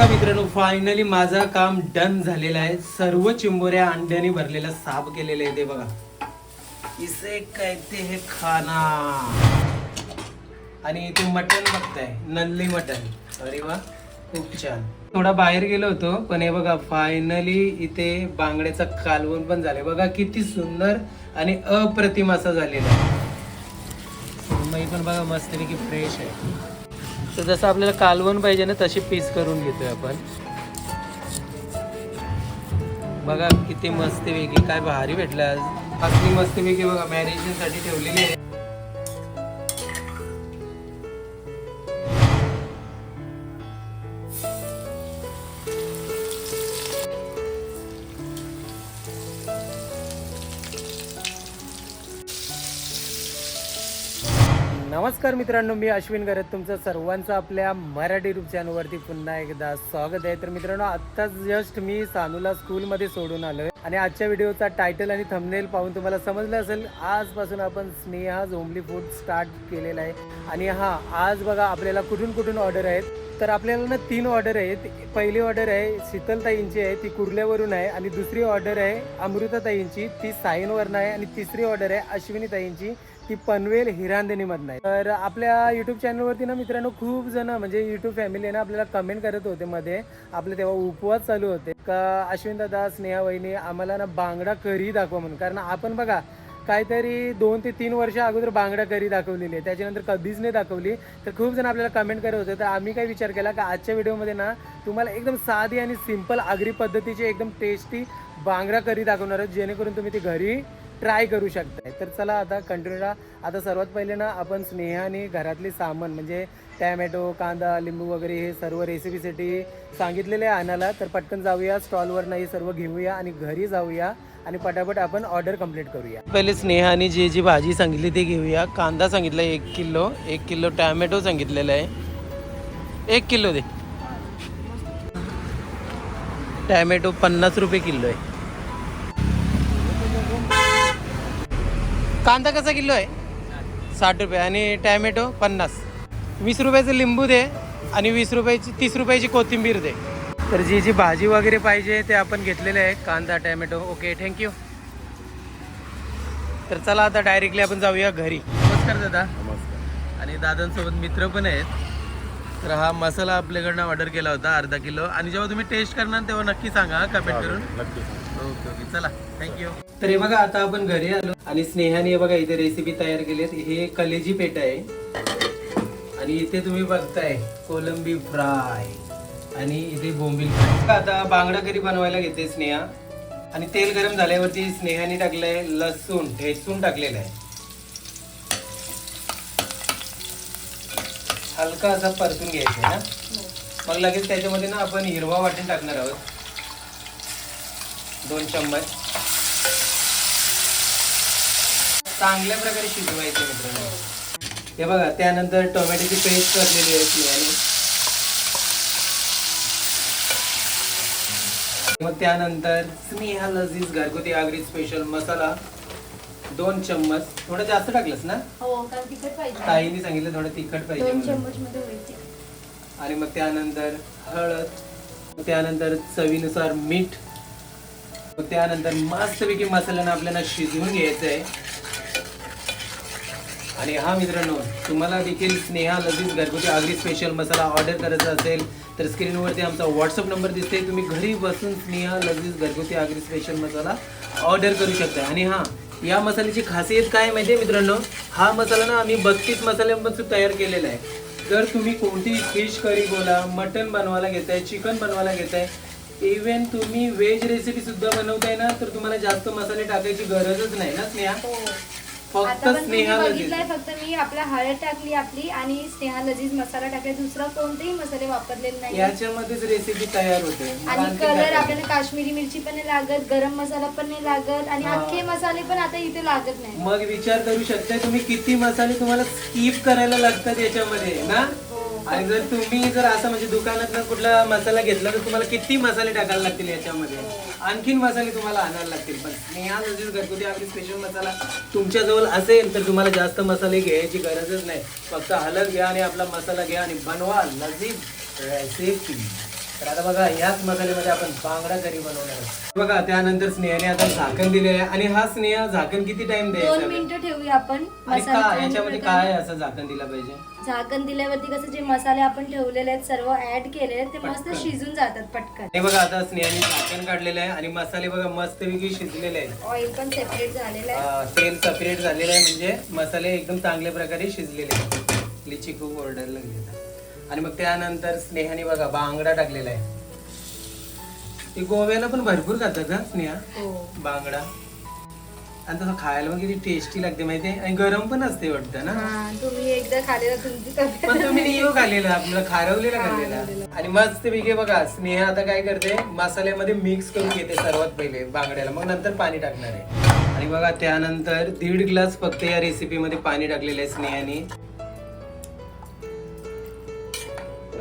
मित्रांनो फायनली माझं काम डन झालेलं आहे. सर्व चिंबोऱ्या अंड्याने भरलेला साफ केलेलं आहे ते बघा. इसे कहते हे खाना. आणि इथे मटन बघताय नल्ली मटन अरे वा खूप छान. थोडा बाहेर गेलो होतो पण हे बघा फायनली इथे बांगड्याचं कालवण पण झालंय. बघा किती सुंदर आणि अप्रतिम असं झालेलं आहे. पण बघा मस्तपैकी फ्रेश आहे. तर जसं आपल्याला कालवण पाहिजे ना तशी पीस करून घेतोय आपण. बघा किती मस्त वेगळी काय भारी भेटलं आज. असली मस्त वेगळी बघा मॅरिनेशन ठेवलेली आहे. नमस्कार मित्रांनो मी अश्विन करत तुमचं सर्वांचं आपल्या मराठी युट्यूब चॅनलवरती पुन्हा एकदा स्वागत आहे. तर मित्रांनो आत्ताच जस्ट मी सानूला स्कूलमध्ये सोडून आलोय. आणि आजच्या व्हिडिओचा टायटल आणि थंबनेल पाहून तुम्हाला समजलं असेल आजपासून आपण स्नेहा झोंबली फूड स्टार्ट केलेला आहे. आणि हा आज बघा आपल्याला कुठून कुठून ऑर्डर आहेत. तर आपल्याला ना तीन ऑर्डर आहेत. पहिली ऑर्डर आहे शीतलताईंची आहे ती कुर्ल्यावरून आहे. आणि दुसरी ऑर्डर आहे अमृताताईंची ती साईनवरून आहे. आणि तिसरी ऑर्डर आहे अश्विनीताईंची ती पनवेल हिरांदेनीमधनं आहे. तर आपल्या युट्यूब चॅनलवरती ना मित्रांनो खूप जण म्हणजे युट्यूब फॅमिली ना आपल्याला कमेंट करत होते मध्ये. आपले तेव्हा उपवास चालू होते. का अश्विन दादा स्नेहा वहिनी आम्हाला ना बांगडा करी दाखवा म्हणून. कारण आपण बघा काहीतरी दोन ते तीन वर्ष अगोदर बांगड्या करी दाखवलेली आहे. त्याच्यानंतर कधीच नाही दाखवली. तर खूप जण आपल्याला कमेंट करत होते. तर आम्ही काय विचार केला का आजच्या व्हिडिओमध्ये ना तुम्हाला एकदम साधी आणि सिंपल आगरी पद्धतीची एकदम टेस्टी बांगडा करी दाखवणार आहोत. जेणेकरून तुम्ही ती घरी ट्राय करू शकताय. तर चला आता कंटिन्यू राहा आता सर्वात पहिले ना आपण स्नेहाने घरातले सामान म्हणजे टॅमॅटो कांदा लिंबू वगैरे हे सर्व रेसिपीसाठी सांगितलेले आहे आणायला. तर पटकन जाऊया स्टॉलवर नाही सर्व घेऊया आणि घरी जाऊया. आणि पटापट आपण ऑर्डर कंप्लीट करूया. पहिले स्नेहाने जी जी भाजी सांगितली ती घेऊया. कांदा सांगितला एक किलो एक किलो टॅमॅटो सांगितलेला आहे. एक किलो दे. टॅमॅटो पन्नास रुपये किलो आहे. कांदा कसा किलो आहे? साठ रुपये. आणि टॅमॅटो पन्नास. वीस रुपयाचं लिंबू दे आणि वीस रुपयाची तीस रुपयाची कोथिंबीर दे. तर जी जी भाजी वगैरे पाहिजे ते आपण घेतलेले आहे कांदा टॅमॅटो. ओके थँक्यू तर चला आता डायरेक्टली आपण जाऊया घरी. नमस्कार दादा. नमस्कार. आणि दादांसोबत मित्र पण आहेत. तर हा मसाला आपल्याकडनं ऑर्डर केला होता अर्धा किलो. आणि जेव्हा तुम्ही टेस्ट करणार तेव्हा नक्की सांगा कमेंट करून. ओके ओके चला. थँक्यू तर हे बघा आता आपण घरी आलो. आणि स्नेहाने बघा इथे रेसिपी तयार केली आहे. हे कलेजी पेट आहे. आणि इथे तुम्ही बघताय कोलंबी फ्राय. आणि इथे बोंबील. आता बांगडा करी बनवायला घेते स्नेहा? आणि तेल गरम झाल्यावरती स्नेहाने टाकलंय लसूण ठेचून टाकलेलं आहे. हलका असा परतून घ्यायचं ना? मग लगेच त्याच्यामध्ये ना आपण हिरवा वाटण टाकणार आहोत. दोन चम्मच. चांगल्या प्रकारे शिजवायचे मित्रांनो. हे बघा त्यानंतर टोमॅटोची पेस्ट करलेली आहे स्नेहाने. मग त्यानंतर स्नेहा लजीज घरगुती आगरी स्पेशल मसाला दोन चम्मच थोडं जास्त टाकलंस ना हो कारण तिखट पाहिजे ताईने सांगितलं थोडं तिखट पाहिजे दोन म्हणून. चम्मच मध्ये होईल ते. आणि मग त्यानंतर हळद मग त्यानंतर चवीनुसार मीठ मग त्यानंतर मस्तपैकी मसाल्यानं आपल्याला शिजवून घ्यायचं आहे आणि हा मित्रांनो तुम्हाला देखील स्नेहा लजीज घरगुती आगरी स्पेशल मसाला ऑर्डर करायचा असेल तर स्क्रीनवरती आमचा व्हॉट्सअप नंबर दिसते तुम्ही घरी बसून स्नेहा लजीज घरगुती आगरी स्पेशल मसाला ऑर्डर करू शकता. आणि हा या मसाल्याची खासियत काय आहे माहिती आहे मित्रांनो? हा मसाला ना आम्ही बत्तीस मसाल्यांपासून तयार केलेला आहे. जर तुम्ही कोणती फिश करी बोला मटन बनवायला घेताय चिकन बनवायला घेताय इव्हन तुम्ही व्हेज रेसिपी सुद्धा बनवताय ना तर तुम्हाला जास्त मसाले टाकायची गरजच नाही ना स्नेहा? हो. फक्त आता पण तुम्ही स्नेहा लजीज. बघितलंय फक्त मी आपल्या हळद टाकली आपली आणि स्नेहा लजीज मसाला टाकला. दुसरा कोणतेही मसाले वापरलेले नाही याच्यामध्येच रेसिपी तयार होते. आणि आणखी कलर आपल्याला काश्मीरी मिरची पण नाही लागत गरम मसाला पण नाही लागत आणि हा. अख्खे मसाले पण आता इथे लागत नाही. मग विचार करू शकताय तुम्ही किती मसाले तुम्हाला स्किप करायला लागतात याच्यामध्ये ना. आणि जर तुम्ही जर असं म्हणजे दुकानात कुठला मसाला घेतला तर तुम्हाला किती मसाले टाकायला लागतील याच्यामध्ये? आणखीन मसाले तुम्हाला आणायला लागतील. पण स्नेहा अजून घरगुती आपली स्पेशल मसाला तुमच्याजवळ असेल तर तुम्हाला जास्त मसाले घ्यायची गरजच नाही. फक्त हलद घ्या आणि आपला मसाला घ्या आणि बनवा लजीज रेसिपी तर आता बघा याच मसाल्यामध्ये आपण बांगडा करी बनवणार आहोत. बघा त्यानंतर स्नेहाने आता झाकण दिले आहे आणि हा स्नेहा झाकण किती टाइम दोन द्यायचा मिनिटं ठेवूया आपण. आणि मसाला का? करून याच्यामध्ये. काय असं झाकण दिलं पाहिजे? झाकण दिल्यावरती कसं जे मसाले आपण ठेवलेले आहेत सर्व ऍड केलेले आहेत ते मस्त पटकन. शिजून जातात पटकन. हे बघा आता स्नेहाने झाकण काढलेलं आहे आणि मसाले बघा मस्तपैकी शिजलेले आहेत. ऑइल पण सेपरेट झालेलं आहे. अं, तेल सेपरेट झालेलं आहे म्हणजे मसाले एकदम चांगल्या प्रकारे शिजलेले आहेत. लिची खूप ऑर्डर लागली आता. आणि मग त्यानंतर स्नेहाने बघा बांगडा टाकलेला आहे. ते गोव्याला पण भरपूर खातात हा स्नेहा? हो. बांगडा आणि तसं खायला पण किती टेस्टी लागते माहितीये आणि गरम पण असते वाटतं ना? हा तुम्ही एकदा खालेला तुमची पण तुम्ही नियो खाल्लेला आपलं खारवलेला खाल्लेला. आणि मस्त पैकी बघा स्नेहा आता काय करते? मसाल्यामध्ये मिक्स करून घेते सर्वात पहिले बांगड्याला मग नंतर पाणी टाकणार आहे. आणि बघा त्यानंतर दीड ग्लास फक्त या रेसिपी मध्ये पाणी टाकलेलं आहे स्नेहाने.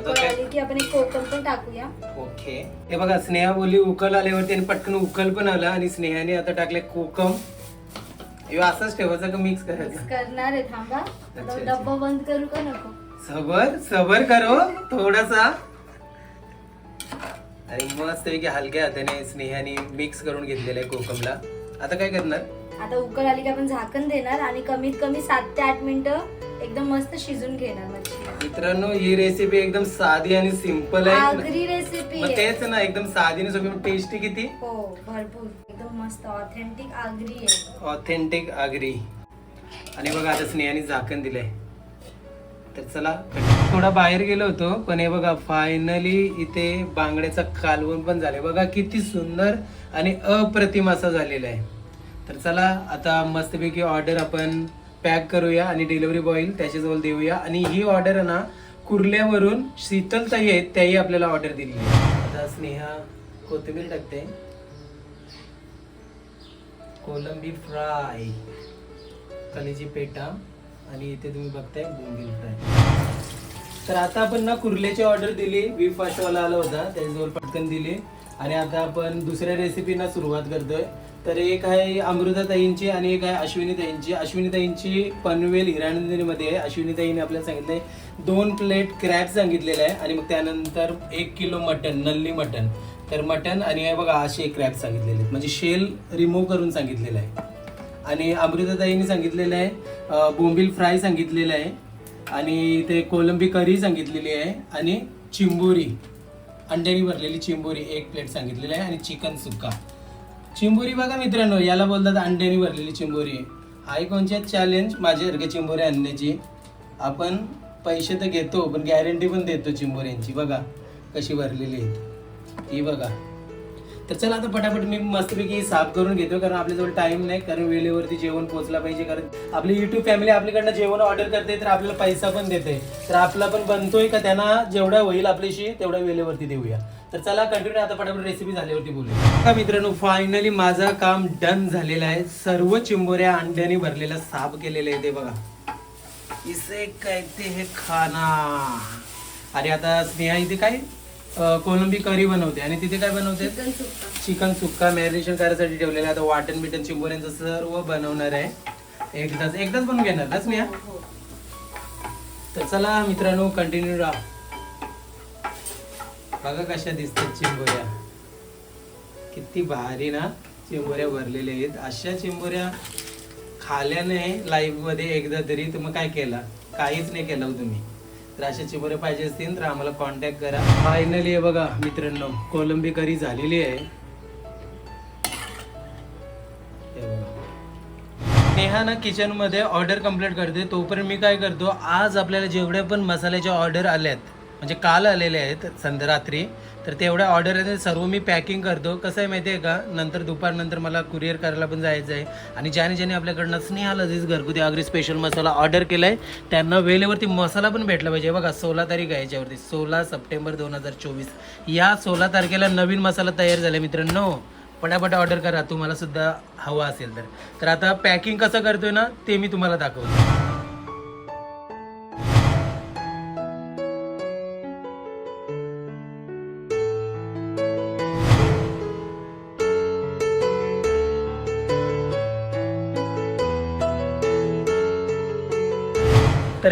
उकळ काय- आली की आपण एक कोकम पण टाकूया. ओके. हे बघा स्नेहा बोलली उकल आल्यावरती आणि पटकन उकल पण आला आणि स्नेहाने आता टाकले कोकम. हे असंच ठेवायचं का मिक्स करायचं? करणार आहे थांबा. अच्छा, आता अच्छा. डब्बा बंद करू का नको? सबर सबर करो थोडासा. आणि मस्त पैकी हलक्या हाताने स्नेहाने मिक्स करून घेतलेलं आहे कोकमला. आता काय करणार? आता उकळ आली की आपण झाकण देणार आणि कमीत कमी सात ते आठ मिनिटं एकदम मस्त शिजून घेणार. मित्रांनो ही रेसिपी एकदम साधी आणि सिंपल आहे. आगरी रेसिपी मग आहे. तेच ना एकदम साधी आणि सोपी टेस्टी किती? हो भरपूर. एकदम मस्त ऑथेंटिक आगरी आहे. ऑथेंटिक आगरी आणि बघा आता स्नेहाने झाकण दिलंय. तर चला थोडा बाहेर गेलो होतो पण हे बघा फायनली इथे बांगड्याचा कालवण पण झालंय. बघा किती सुंदर आणि अप्रतिम असा झालेला आहे. तर चला आता मस्तपैकी ऑर्डर आपण पॅक करूया आणि डिलिव्हरी बॉय त्याच्याजवळ देऊया. आणि ही ऑर्डर ना कुर्ल्यावरून शीतलताई आहेत त्याही आपल्याला ऑर्डर दिली आता स्नेहा कोथिंबीर टाकते. कोलंबी फ्राय. कलेजी पेटा. आणि इथे तुम्ही बघताय बोंबील फ्राय. तर आता आपण ना कुर्ल्याची ऑर्डर दिली. वी फास्टवाला आला होता त्याच्याजवळ पटकन दिली. आणि आता आपण दुसऱ्या रेसिपीना सुरुवात करतोय. तर एक आहे अमृताताईंची आणि एक आहे अश्विनीताईंची. अश्विनीताईंची पनवेल हिराणंदरीमध्ये आहे. अश्विनीताईने आपल्याला सांगितलंय दोन प्लेट क्रॅब सांगितलेलं आहे. आणि मग त्यानंतर एक किलो मटन नल्ली मटन तर मटन आणि हे बघा असे क्रॅब सांगितलेले आहेत. म्हणजे शेल रिमूव्ह करून सांगितलेलं आहे. आणि अमृताताईंनी सांगितलेलं आहे बोंबील फ्राय सांगितलेलं आहे. आणि ते कोलंबी करी सांगितलेली आहे. आणि चिंबोरी अंड्यानी भरलेली चिंबोरी एक प्लेट सांगितलेली आहे. आणि चिकन सुक्का. चिंबोरी बघा मित्रांनो याला बोलतात अंड्याने भरलेली चिंबोरी. हाय कोणचे चॅलेंज माझ्यासारखे चिंबोरी आणण्याची. आपण पैसे तर घेतो पण गॅरंटी पण देतो चिंबोऱ्यांची. बघा कशी भरलेली आहे ही बघा. तर चला आता पटापट मी मस्तपैकी साफ करून घेतो कारण आपल्याजवळ टाइम नाही कारण वेळेवरती जेवण पोहोचला पाहिजे कारण आपली युट्यूब फॅमिली आपल्याकडनं जेवण ऑर्डर करते तर आपल्याला पैसा पण देते. तर आपला पण बनतोय का त्यांना जेवढा होईल आपल्याशी तेवढ्या वेळेवरती देऊया. तर चला कंटिन्यू आता पटापट रेसिपी झाल्यावरती बोलूया. का मित्रांनो फायनली माझं काम डन झालेलं आहे. सर्व चिंबोऱ्या अंड्याने भरलेलं साफ केलेलं आहे ते बघा. इसे कहते हे खाना. आणि आता स्नेहा इथे काय कोलंबी करी बनवते. आणि तिथे काय बनवते? चिकन सुक्का. चिकन सुक्का. मॅरिनेशन करायसाठी ठेवलेलं आहे. आता वाटण बिटन चिंबोऱ्यांचं सर्व बनवणार आहे. एकदाच एकदाच बनवून घेणार ना स्नेहा? हो, हो. तर चला मित्रांनो कंटिन्यू राहा. बघा कशा दिसतात चिंबोऱ्या. किती भारी ना चिंबोऱ्या भरलेल्या आहेत. अशा चिंबोऱ्या खाल्याने लाईफमध्ये एकदा तरी तुम्ही काय केला? काहीच नाही केलं हो तुम्ही. तर अशा चिंबोऱ्या पाहिजे असतील तर आम्हाला कॉन्टॅक्ट करा. फायनली आहे बघा मित्रांनो कोलंबी करी झालेली आहे. नेहा ना किचनमध्ये ऑर्डर कंप्लीट करते. तोपर्यंत मी काय करतो आज आपल्याला जेवढ्या पण मसाल्याच्या ऑर्डर आल्यात म्हणजे काल आलेले आहेत संध्या रात्री तर तेवढ्या ऑर्डर आहेत सर्व मी पॅकिंग करतो. कसं आहे माहिती आहे का? नंतर दुपारनंतर मला कुरिअर करायला पण जायचं आहे आणि ज्याने ज्याने आपल्याकडनं स्नेहा लजीज घरगुती आगरी स्पेशल मसाला ऑर्डर केला आहे त्यांना वेळेवरती मसाला पण भेटला पाहिजे. बघा सोळा तारीख आहे याच्यावरती. सोळा सप्टेंबर दोन हजार चोवीस. या सोळा तारखेला नवीन मसाला तयार झाला मित्रांनो. पटापट ऑर्डर करा. तुम्हाला सुद्धा हवा असेल तर. तर आता पॅकिंग कसं करतोय ना ते मी तुम्हाला दाखवतो.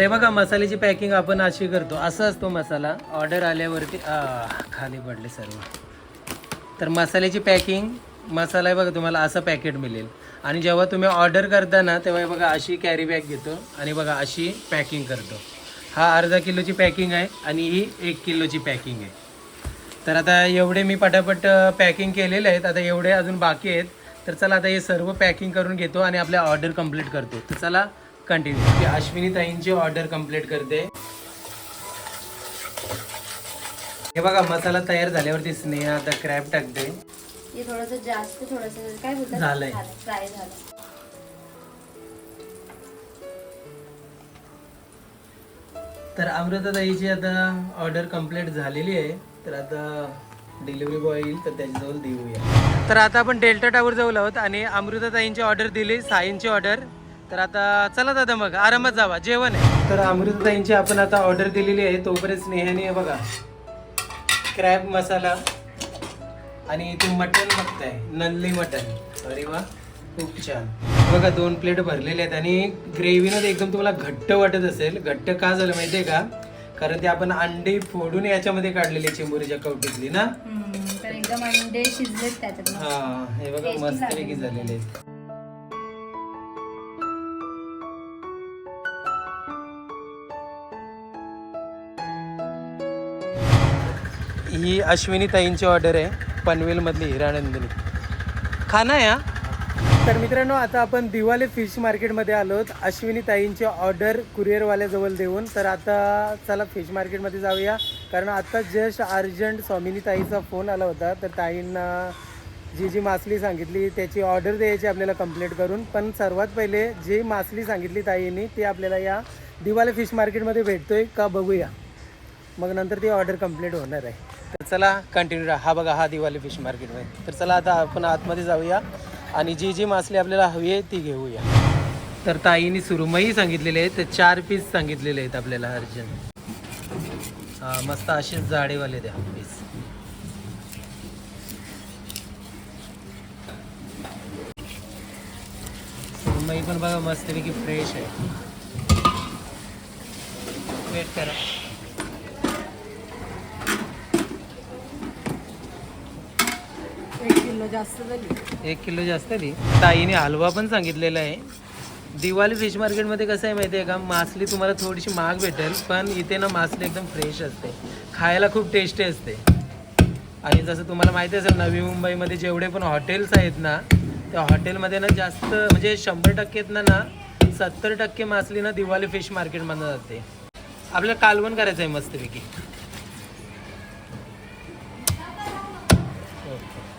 हे बघा मसाल्याची पॅकिंग आपण अशी करतो. असं असतो मसाला. ऑर्डर आल्यावरती खाली पडले सर्व. तर मसाल्याची पॅकिंग मसाला आहे बघा तुम्हाला असं पॅकेट मिळेल. आणि जेव्हा तुम्ही ऑर्डर करता ना तेव्हा बघा अशी कॅरी बॅग घेतो आणि बघा अशी पॅकिंग करतो. हा अर्धा किलोची पॅकिंग आहे आणि ही एक किलोची पॅकिंग आहे. तर आता एवढे मी पटापट पॅकिंग केलेले आहेत. आता एवढे अजून बाकी आहेत. तर चला आता हे सर्व पॅकिंग करून घेतो आणि आपल्या ऑर्डर कंप्लीट करतो. तर चला कंटिन्यू अश्विनी ताईंची ऑर्डर कंप्लीट करते. हे बघा मसाला तयार झाल्यावरती स्नेहा आता क्रॅब टाकते. हे थोडंसं जास्त थोडंसं काय बोलतात? झालंय. फ्राय झालं. तर अमृताताईची आता ऑर्डर कंप्लीट झालेली आहे. तर आता डिलिव्हरी बॉय येईल तर त्याच्याजवळ देऊया. तर आता आपण डेल्टा टावर जवळ आहोत आणि अमृताताईंची ऑर्डर दिली साईंची ऑर्डर तर आता चला दादा मग आरामात जावा जेवण आहे. तर अमृताताईंची आपण आता ऑर्डर दिलेली आहे तोपर्यंत स्नेहाने हे बघा. क्रॅब मसाला आणि ते मटन बघताय नल्ली मटन अरे वा खूप छान. बघा दोन प्लेट भरलेले आहेत आणि ग्रेव्हीनं एकदम तुम्हाला घट्ट वाटत असेल. घट्ट का झालं माहितीये का? कारण ते आपण अंडे फोडून याच्यामध्ये काढलेली चिंबोरीच्या कवटीतली ना? एकदम अंडे शिजलेत त्याच्यात. हा हे बघा मस्तपैकी झालेले. झालेले आहेत. ही अश्विनी ताईंची ऑर्डर आहे पनवेलमधली हिरानंदिनी. खाना या. तर मित्रांनो आता आपण दिवाले फिश मार्केटमध्ये आलोत अश्विनी ताईंची ऑर्डर कुरिअरवाल्याजवळ देऊन. तर आता चला फिश मार्केटमध्ये जाऊया. कारण आता जस्ट अर्जंट स्वामिनी ताईचा फोन आला होता. तर ताईंना जी जी मासली सांगितली त्याची ऑर्डर द्यायची आपल्याला कंप्लीट करून. पण सर्वात पहिले जी मासली सांगितली ताईंनी ती आपल्याला या दिवाले फिश मार्केटमध्ये भेटतोय का बघूया. मग नंतर ती ऑर्डर कंप्लीट होणार आहे. तर चला कंटिन्यू राहा. हा बघा हा दिवाळी फिश मार्केटमध्ये तर चला आता आपण आतमध्ये जाऊया आणि जी जी मासली आपल्याला हवी आहे ती घेऊया. तर ताईने सुरुमई सांगितलेले आहेत तर चार पीस सांगितलेले आहेत आपल्याला अर्जंट हा मस्त असेच जाडेवाले द्या पीस सुरुमई पण बघा मस्तपैकी फ्रेश आहे. वेट करा एक किलो जास्त झाली. एक किलो जास्त ती. ताईने हलवा पण सांगितलेला आहे. दिवाळी फिश मार्केटमध्ये कसं आहे माहिती आहे का? मासली तुम्हाला थोडीशी महाग भेटेल पण इथे ना मासली एकदम फ्रेश असते. खायला खूप टेस्टी असते. आणि जसं तुम्हाला माहिती असेल नवी मुंबईमध्ये जेवढे पण हॉटेल्स आहेत ना त्या हॉटेलमध्ये ना जास्त म्हणजे शंभर टक्केतनं ना सत्तर टक्के मासली ना दिवाळी फिश मार्केटमधनं जाते. आपल्याला कालवण करायचं आहे मस्तपैकी.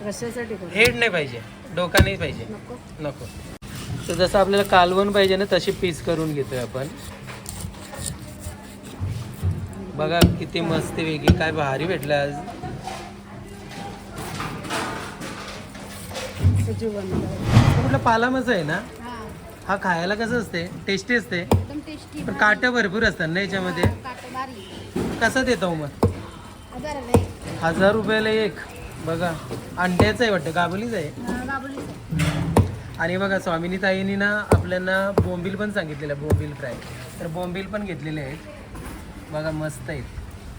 कशासाठी हेड नाही पाहिजे. डोका नाही पाहिजे. नको. नको. तर जसं आपल्याला कालवण पाहिजे ना तशी पीस करून घेतोय आपण. बघा किती मस्त वेगळी काय भारी भेटलं आज. कुठला पालामच आहे ना? हा. खायला कसं असते? टेस्टी असते? एकदम टेस्टी पण काट्या भरपूर असतात ना याच्यामध्ये? कसा देतो मग? हजार रुपयाला एक. बघा अंड्याचं आहे वाटतं गाबलीच आहे. आणि बघा स्वामिनी ताईंनी ना आपल्याला बोंबील पण सांगितलेलं आहे, बोंबील फ्राय. तर बोंबील पण घेतलेले आहेत. बघा मस्त आहेत.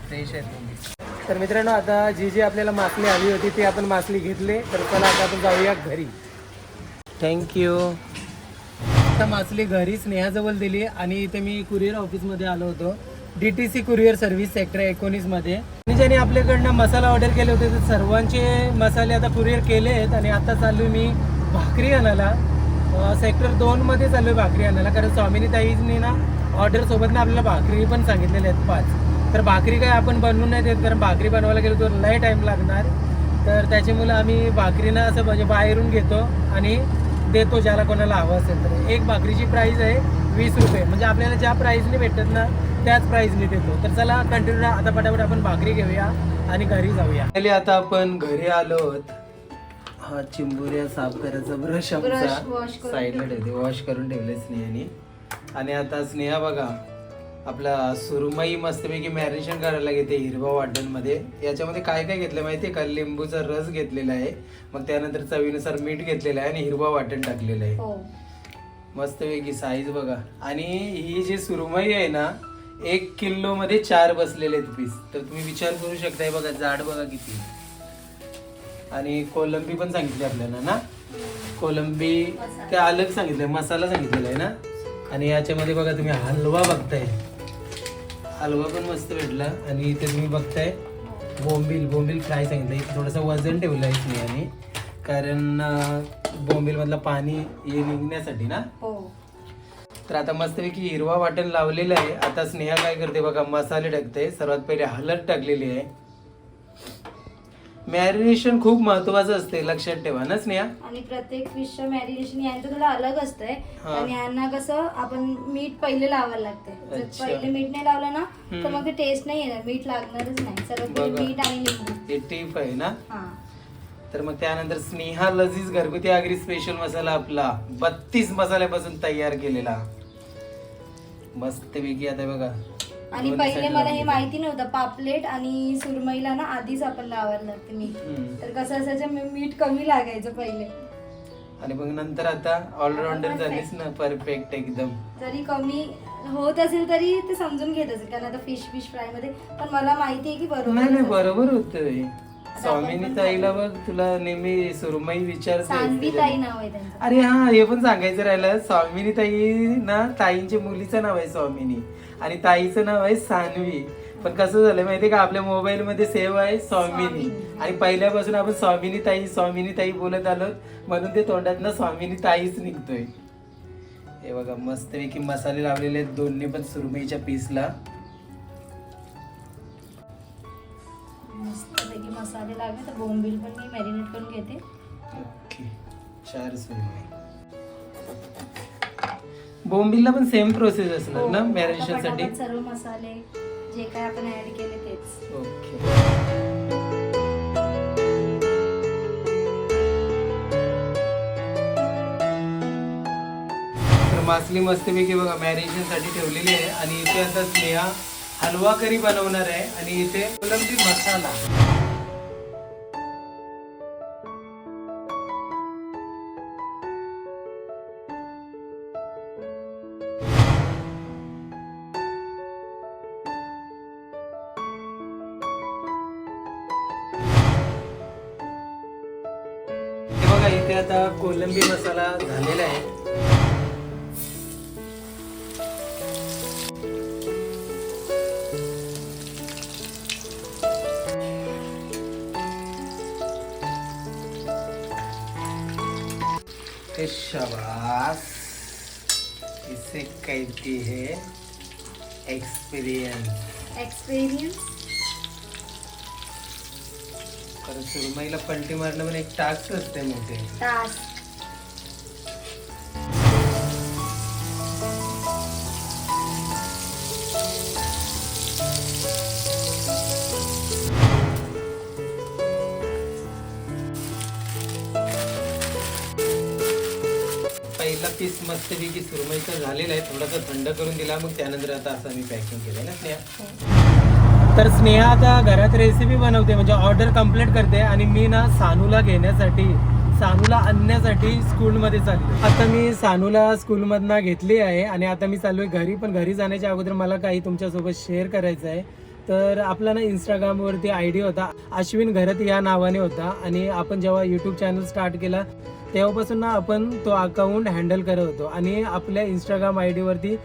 फ्रेश आहेत बोंबील. तर मित्रांनो आता जी जी आपल्याला मासली हवी होती ती आपण मासली घेतली. तर चला आता आपण जाऊया घरी. थँक्यू आता मासली घरी स्नेहाजवळ दिली आणि इथे मी कुरिअर ऑफिसमध्ये आलो होतो. D T C courier service sector एकोणीसमध्ये आणि ज्यांनी आपल्याकडनं मसाला ऑर्डर केले होते तर सर्वांचे मसाले आता कुरिअर केले आहेत आणि आता चालू मी भाकरी आणायला. सेक्टर दोनमध्ये चालू आहे भाकरी आणायला कारण स्वामिनी ताईंनी ना ऑर्डरसोबत ना आपल्याला भाकरी पण सांगितलेल्या आहेत पाच. तर भाकरी काय आपण बनवून नाही देत कारण भाकरी बनवायला गेलो तर लय टाईम लागणार. तर त्याच्यामुळे आम्ही भाकरीनं असं म्हणजे बाहेरून घेतो आणि देतो ज्याला कोणाला हवं असेल तर. एक भाकरीची प्राईस आहे वीस रुपये. म्हणजे आपल्याला ज्या प्राईसने भेटत ना त्याच प्राईसने देतो. तर चला कंटिन्यू आता पटापट आपण भाकरी घेऊया आणि घरी जाऊया. पहिले आता आपण घरी आलो हा चिंबुऱ्या साफ करायचा ब्रश आमचा. साईडला ठेवते. वॉश करून ठेवले स्नेहाने. आणि आता स्नेहा बघा आपला सुरमई मस्तपैकी मॅरिनेशन करायला घेते हिरवा वाटणमध्ये. याच्यामध्ये काय काय घेतलं माहितीये का? लिंबूचा रस घेतलेला आहे. मग त्यानंतर चवीनुसार मीठ घेतलेलं आहे आणि हिरवा वाटण टाकलेलं आहे. मस्तपैकी मस्त वेगळी साईज बघा. आणि ही जी सुरमई आहे ना एक किलो मध्ये चार बसलेले आहेत पीस तर तुम्ही विचार करू शकताय बघा जाड बघा किती. आणि कोलंबी पण सांगितली आपल्याला ना? कोलंबी ते अलग सांगितलंय मसाला सांगितलेला आहे ना? आणि याच्यामध्ये बघा तुम्ही हलवा बघताय. हलवा पण मस्त भेटला. आणि इथे तुम्ही बघताय बोंबील. बोंबील फ्राय सांगितलं इथे थोडंसं वजन ठेवलं आहे आणि कारण बोंबील मधलं पाणी हे निघण्यासाठी ना? हो. तर आता मस्तपैकी हिरवा वाटण लावलेलं आहे. आता स्नेहा काय करते बघा मसाले टाकते. सर्वात पहिले हळद टाकलेली आहे. मॅरिनेशन खूप महत्वाचं असते लक्षात ठेवा ना स्नेहा? आणि प्रत्येक फिशचं मॅरिनेशन यांचं थोडं अलग असतंय. हा. आणि यांना कसं आपण मीठ पहिले लावायला लागते जर अच्छा. पहिले मीठ नाही लावलं ना तर हम्म. मग टेस्ट नाही येणार. मीठ लागणारच नाही. सर्व पहिले बघा. मीठ आणि लिंबू. हे टीप आहे ना? हा. तर मग त्यानंतर स्नेहा लजीज घरगुती आगरी स्पेशल मसाला आपला. बत्तीस मसाल्यापासून तयार केलेला. मस्तपैकी आता बघा. आणि दोन्ही पहिले side मला हे माहिती नव्हतं पापलेट आणि सुरमईला ना आधीच आपण लावायला लागते मीठ. हम्म. तर कसं असायचं मी- मीठ कमी लागायचं पहिले. आणि मग नंतर आता ऑलराऊंडर झालीस ना परफेक्ट एकदम. जरी कमी होत असेल तरी ते समजून घेत असेल कारण आता फिश फिश फ्रायमध्ये. पण मला माहिती आहे की नाही नाही बरोबर बरोबर होतंय. स्वामिनी ताईला बघ तुला नेहमी सुरमई सानवी विचारते ताई नाव आहे त्यांचं. अरे हा हे पण सांगायचं राहिलं. स्वामिनी ताई ना ताईंच्या मुलीचं नाव आहे स्वामिनी. आणि ताईचं नाव आहे सानवी. पण कसं झालं माहितीये का? आपल्या मोबाईल मध्ये सेव्ह आहे स्वामिनी. स्वामिनी. आणि पहिल्यापासून आपण स्वामिनी ताई स्वामिनी ताई बोलत आलो. म्हणून ते तोंडात स्वामिनी ताईच निघतोय. हे बघा मस्तपैकी मसाले लावलेले आहेत दोन्ही पण सुरमईच्या पीसला मस्तपैकी मसाले लागले तर बोंबील पण मी मॅरिनेट करून घेते. ओके. चार बोंबिलला पण सेम प्रोसेस असणार हो, ना मॅरिनेशनसाठी? सर्व मसाले जे काय आपण ऍड केले तेच. ओके. तर मासली मस्तपैकी बघा मॅरिनेशनसाठी ठेवलेली आहे. आणि इथे आता स्नेहा हलवा करी बनवणार आहे आणि इथे कोलंबी मसाला. हे बघा इथे आता कोलंबी मसाला झालेला आहे. ए शाबाश इसे कहती है एक्सपीरियंस एक्सपिरियन्स कारण सुरमईला पलटी मारणं पण एक टास्क असते मोठे. तास मस्तपैकी सुरमईचा झालेला आहे. थोडासा थंड करून दिला. मग त्यानंतर आता असं मी पॅकिंग केलं ना स्नेहा? तर स्नेहा आता घरात रेसिपी बनवते म्हणजे ऑर्डर कंप्लीट करते आणि मी ना सानूला घेण्यासाठी सानूला आणण्यासाठी स्कूलमध्ये चालली आता मी सानूला स्कूलमधनं घेतली आहे आणि आता मी चाललोय घरी पण घरी जाण्याच्या अगोदर मला काही तुमच्यासोबत शेअर करायचं आहे. तर आपला ना इंस्टाग्रामवरती आय डी होता. अश्विन घरत या नावाने होता आणि आपण जेव्हा यूट्यूब चॅनल स्टार्ट केला तेव्हापासून ना आपण तो अकाउंट हँडल करत होतो. आणि आपल्या इंस्टाग्राम आय डीवरती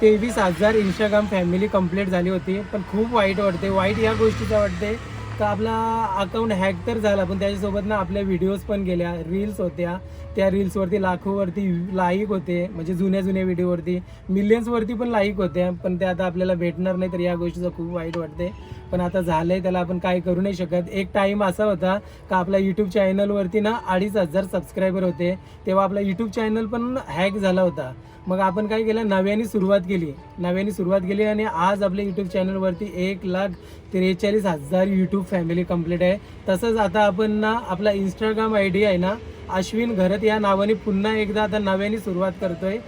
तेवीस हजार इंस्टाग्राम फॅमिली कंप्लीट झाली होती. पण खूप वाईट वाटते वाईट या गोष्टीचं वाटते तर आपला अकाउंट हॅक तर झाला पण त्याच्यासोबत ना आपल्या व्हिडिओज पण गेल्या रील्स होत्या. त्या रील्सवरती लाखोवरती लाईक होते म्हणजे जुन्या जुन्या व्हिडिओवरती मिलियन्सवरती पण लाईक होत्या पण ते आता आपल्याला भेटणार नाही तर या गोष्टीचं खूप वाईट वाटते पण आता झालं आहे त्याला आपण काय करू नाही शकत. एक टाईम असा होता का आपल्या यूट्यूब चॅनलवरती ना अडीच हजार सबस्क्रायबर होते. तेव्हा आपला यूट्यूब चॅनल पण हॅक झाला होता. मग आपण काय केलं? नव्याने सुरुवात केली. नव्याने सुरुवात केली आणि आज आपल्या यूट्यूब चॅनलवरती एक लाख त्रेचाळीस हजार यूट्यूब फॅमिली कंप्लीट आहे. तसंच आता आपण ना आपला इंस्टाग्राम आय डी आहे ना अश्विन घरत या नावाने पुन्हा एकदा आता नव्याने सुरुवात करतोय.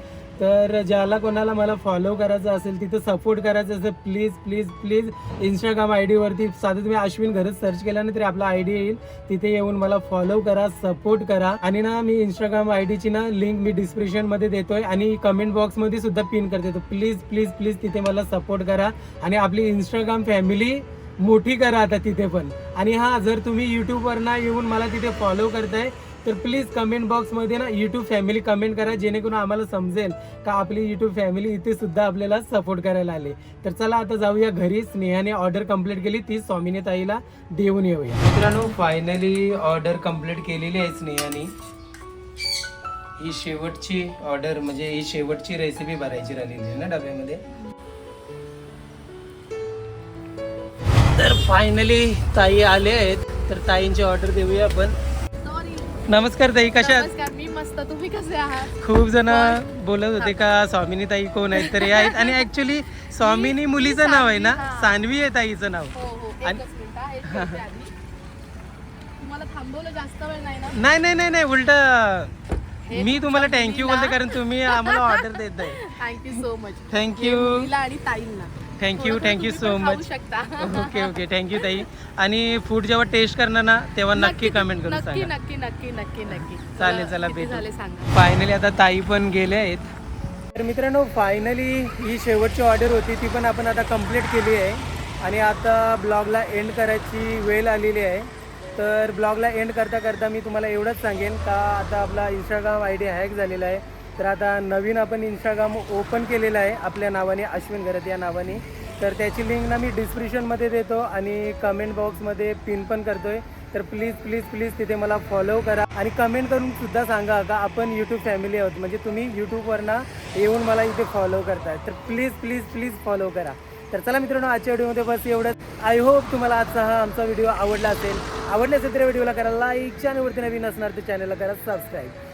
तर ज्याला कोणाला मला फॉलो करायचं असेल तिथं सपोर्ट करायचं असेल please please please Instagram I डीवरती साधं तुम्ही अश्विन घरच सर्च केला ना तरी आपला आय डी येईल. तिथे येऊन मला फॉलो करा सपोर्ट करा. आणि ना मी इंस्टाग्राम आय डीची ना लिंक मी डिस्क्रिप्शनमध्ये देतोय आणि कमेंट बॉक्समध्ये सुद्धा पिन करते. तर प्लीज प्लीज प्लीज तिथे मला सपोर्ट करा. आणि आपली इंस्टाग्राम फॅमिली मोठी करा आता तिथे पण. आणि हा जर तुम्ही यूट्यूबवर ना येऊन मला तिथे फॉलो करताय तर प्लीज कमेंट बॉक्समध्ये ना यूट्यूब फॅमिली कमेंट करा जेणेकरून आम्हाला समजेल का आपली यूट्यूब फॅमिली इथे सुद्धा आपल्याला सपोर्ट करायला आले. तर चला आता जाऊया घरी. स्नेहाने ऑर्डर कंप्लीट केली. ती स्वामीने ताईला देऊन येऊया. मित्रांनो फायनली ऑर्डर कंप्लीट केलेली आहे स्नेहाने. ही शेवटची ऑर्डर म्हणजे ही शेवटची रेसिपी भरायची राहिलेली आहे ना डब्यामध्ये. तर फायनली ताई आले आहेत. तर ताईंची ऑर्डर देऊया आपण. नमस्कार ताई कशा आहात? नमस्कार मी मस्त. तुम्ही कसे आहात? खूप जण बोलत होते का स्वामिनी ताई कोण आहेत? तर हे आहेत. आणि ऍक्च्युली स्वामिनी मुलीचं नाव आहे ना? सान्वी आहे ताईचं नाव. हो हो. आणि- एकच मिनिट हा, एक करते आधी. तुम्हाला थांबवलं जास्त वेळ नाही ना? नाही नाही नाही नाही उलट मी तुम्हाला थँक्यू बोलते कारण तुम्ही आम्हाला ऑर्डर देत आहे. थँक्यू सो मच थँक्यू मुलीला आणि ताईंना. Thank you thank you so much okay okay thank you ताई. आणि फूड जेव्हा टेस्ट करणार ना तेव्हा नक्की कमेंट करून नक्की सांगा. नक्की नक्की नक्की नक्की. चालेल, चला, भेटू. फायनली आता ताई पण गेले आहेत. तर मित्रांनो फायनली ही शेवटची ऑर्डर होती ती पण आपण आता कंप्लीट केली आहे. आणि आता ब्लॉगला एंड करायची वेळ आलेली आहे. तर ब्लॉगला एंड करता करता मी तुम्हाला एवढंच सांगेन का आता आपला इंस्टाग्राम आय डी हॅक झालेला आहे. तर आता नवीन आपण इंस्टाग्राम ओपन केलेलं आहे आपल्या नावाने अश्विन घरत या नावाने. तर त्याची लिंक ना मी डिस्क्रिप्शनमध्ये देतो आणि कमेंट बॉक्समध्ये पिन पण करतोय. तर प्लीज प्लीज प्लीज तिथे मला फॉलो करा आणि कमेंट करून सुद्धा सांगा का आपण यूट्यूब फॅमिली आहोत. म्हणजे तुम्ही यूट्यूबवर ना येऊन मला इथे फॉलो करताय. तर प्लीज प्लीज प्लीज फॉलो करा. तर चला मित्रांनो आजच्या व्हिडिओमध्ये बस एवढंच. आय होप तुम्हाला आजचा हा आमचा व्हिडिओ आवडला असेल. आवडला असेल तर व्हिडिओला करा. लाईक चॅनलवरती नवीन असणार तर चॅनलला करा. सबस्क्राईब